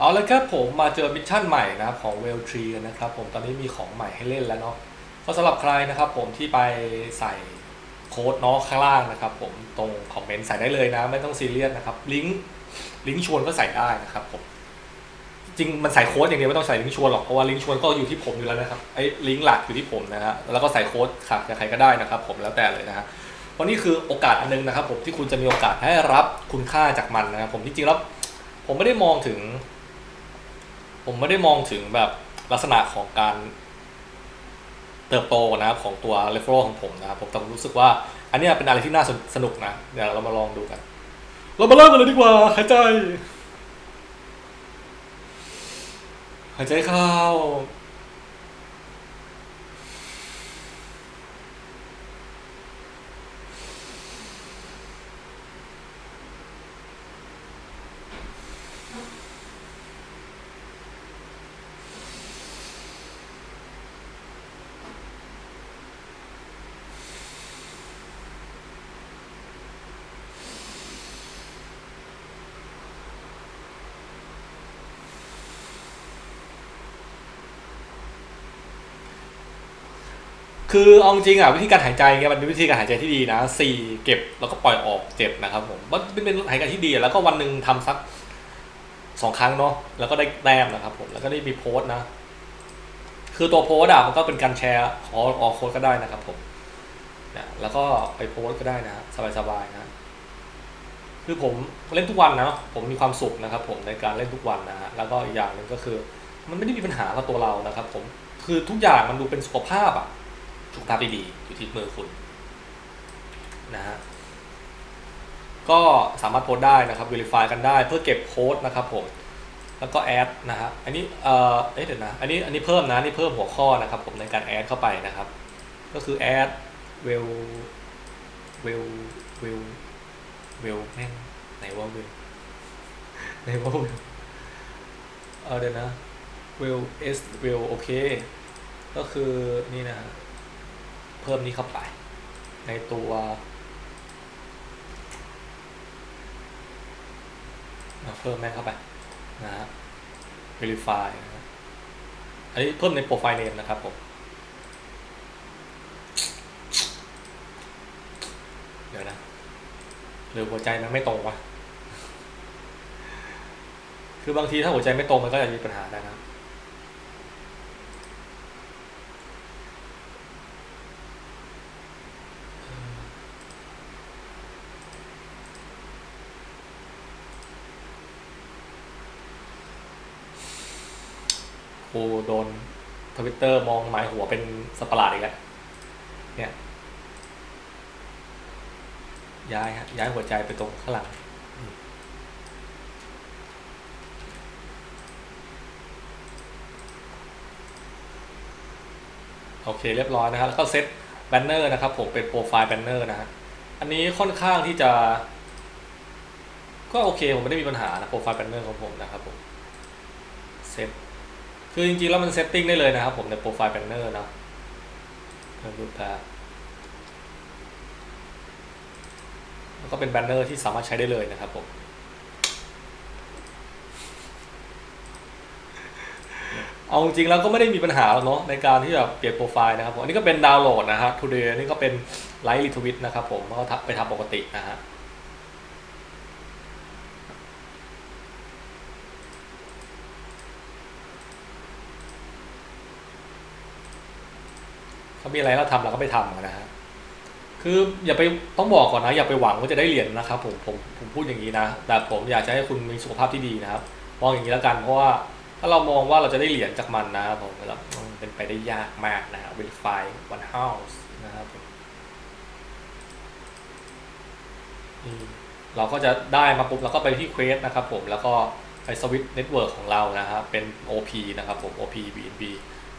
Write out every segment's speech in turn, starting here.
เอาละครับผมมาเจอมิชชั่นใหม่นะครับของเวลทรีกันนะครับผมตอนนี้มีของใหม่ให้เล่นแล้วเนาะก็สำหรับใครนะครับผมที่ไปใส่โค้ดเนาะข้างล่างนะครับผมตรงคอมเมนต์ใส่ได้เลยนะ ไม่ต้องซีเรียสนะครับลิงก์ลิงก์ชวนก็ใส่ได้นะครับผมจริงมันใส่โค้ดอย่างเดียวไม่ต้องใส่ลิงก์ชวนหรอกเพราะว่าลิงก์ชวนก็อยู่ที่ผมอยู่แล้วนะครับไอ้ลิงก์หลักอยู่ที่ผมนะฮะแล้วก็ใส่โค้ดค่ะใครก็ได้นะครับ ผมแล้วแต่เลยนะฮะเพราะนี่คือโอกาสอันนึงนะครับ ผมที่คุณจะมีโอกาสได้รับคุณค่าจากมันนะครับผมจริงๆแล้วผมไม่ได้มองถึง ผมไม่ได้มองถึงแบบลักษณะของการเติบโตนะครับของตัวเรฟเฟอร์ของผมนะครับผมแต่ผมรู้สึกว่าอันนี้เป็นอะไรที่น่าสนุกนะ เดี๋ยวเรามาลองดูกัน เรามาเริ่มกันเลยดีกว่า หายใจ หายใจเข้า คือเอาจริงอะวิธีการหายใจเงี้ยมันเป็นวิธีการหายใจที่ดีนะสี่เก็บแล้วก็ปล่อยออกเจ็ดนะครับผมมันเป็นเป็นหายใจที่ดีแล้วก็วันหนึ่งทำสักสองครั้งเนาะแล้วก็ได้แต้มนะครับผมแล้วก็ได้มีโพสต์นะ คือตัวโพสต์อะมันก็เป็นการแชร์ขอออกโค้ดก็ได้นะครับผมนะแล้วก็ไปโพสต์ก็ได้นะสบายๆนะคือผมเล่นทุกวันนะผมมีความสุขนะครับ ผมในการเล่นทุกวันนะฮะแล้วก็อีกอย่างหนึ่งก็คือ มันไม่ได้มีปัญหากับตัวเรานะครับ ผมคือทุกอย่างมันดูเป็นสุขภาพอะ สุขภาพดีๆอยู่ที่มือคุณนะฮะก็สามารถโพสได้นะครับ Verify กันได้เพื่อเก็บโค้ดนะครับผมแล้วก็แอดนะฮะอันนี้เอ่อเอ๊ะเดี๋ยวนะอันนี้อันนี้เพิ่มนะนี่เพิ่มหัวข้อนะครับผมในการแอดเข้าไปนะครับ ก็คือแอดเวลเวลเวลเวลแม่งไหนว่าเวลไหนว่าเวลเออเดี๋ยวนะเวล S เวลโอเคก็คือนี่นะฮะ พิ่มนี้เข้าไป ในตัวเพิ่มแม่เข้าไปนะฮะ verify นะฮะอันนี้เพิ่มในโปรไฟล์เนมนะครับผมเดี๋ยวนะหรือหัวใจมันไม่ตรงวะคือบางทีถ้าหัวใจไม่ตรงมันก็จะมีปัญหาได้นะ ครับครูโดนทวิตเตอร์มองหมายหัวเป็นสตว์ประหลาดอีกแล้วเนี่ยย้ายฮะย้ายหัวใจไปตรงข้างหลังโอเคเรียบร้อยนะครับแล้วก็เซตแบนเนอร์นะครับผมเป็นโปรไฟล์แบนเนอร์นะฮะอันนี้ค่อนข้างที่จะ ก็โอเคผมไม่ได้มีปัญหานะโปรไฟล์แบนเนอร์ของผมนะครับผมเซต คือจริงๆแล้วมันเซตติ้งได้เลยนะครับผมในโปรไฟล์แบนเนอร์นะเราดูแพแล้วก็เป็นแบนเนอร์ที่สามารถใช้ได้เลยนะครับผมเอาจริงๆแล้วก็ไม่ได้มีปัญหาหรอกเนาะในการที่จะเปลี่ยนโปรไฟล์นะครับผมอันนี้ก็เป็นดาวน์โหลดนะฮะ today อันนี้ก็เป็นไลฟ์รีทวิตนะครับผมก็ทักไปทำปกตินะฮะ เขามีอะไรเราทำเราก็ไปทำกันะฮะคืออย่าไปต้องบอกก่อนนะอย่าไปหวังว่าจะได้เหรียญนะครับผมผมผมพูดอย่างนี้นะ แต่ผมอยากจะให้คุณมีสุขภาพที่ดีนะครับมองอย่างนี้แล้วกันเพราะว่าถ้าเรามองว่าเราจะได้เหรียญจากมันนะครับผมแล้วมันเป็นไปได้ยากมากนะครับ verify one house นะครับเราก็จะได้มาปุ๊บแล้วก็ไปที่เควสนะครับผมแล้วก็ไปสวิตเน็ตเวิร์กของเรานะครับเป็น OP นะครับผม OP BNB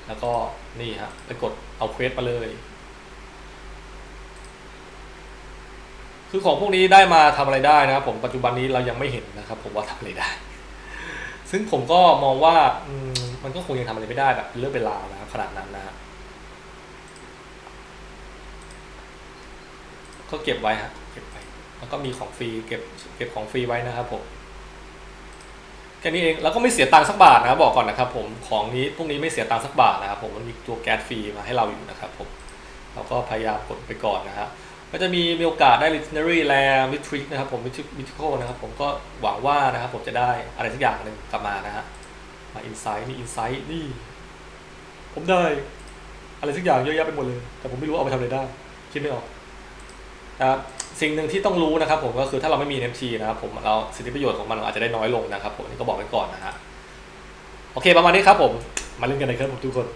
แล้วก็นี่ฮะไปกดเอาเควสมาเลย คือของพวกนี้ได้มาทำอะไรได้นะครับผมปัจจุบันนี้เรายังไม่เห็นนะครับ ผมว่าทำอะไรได้ ซึ่งผมก็มองว่ามมันก็คงยังทำอะไรไม่ได้แบบเรื่องเป็นราวนะครับขนาดนั้นนะฮะก็เก็บไว้ฮะเก็บไว้แล้วก็มีของฟรีเก็บเก็บของฟรีไว้นะครับผม แค่นี้เองแล้วก็ไม่เสียตังค์สักบาทนะครับบอกก่อนนะครับผมของนี้พวกนี้ไม่เสียตังค์สักบาทนะครับผมมันมีตัวแก๊สฟรีมาให้เราอยู่นะครับผมเราก็พยายามกดไปก่อนนะฮะก็จะมีมีโอกาสได้ legendary rare mythic นะครับผม mythical นะครับผมก็หวังว่านะครับผมจะได้อะไรสักอย่างหนึ่งกลับมานะฮะมา insight นี่ insight นี่ ผมได้ อะไรสักอย่างเยอะแยะไปหมดเลย แต่ผมไม่รู้เอาไปทำอะไรได้ คิดไม่ออกนะครับ สิ่งหนึ่งที่ต้องรู้นะครับผมก็คือถ้าเราไม่มี NFT นะครับผมเราสิทธิประโยชน์ของมันอาจจะได้น้อยลงนะครับผมนี่ก็บอกไว้ก่อนนะฮะโอเคประมาณนี้ครับผมมาเล่นกันเลยครับผมทุกคน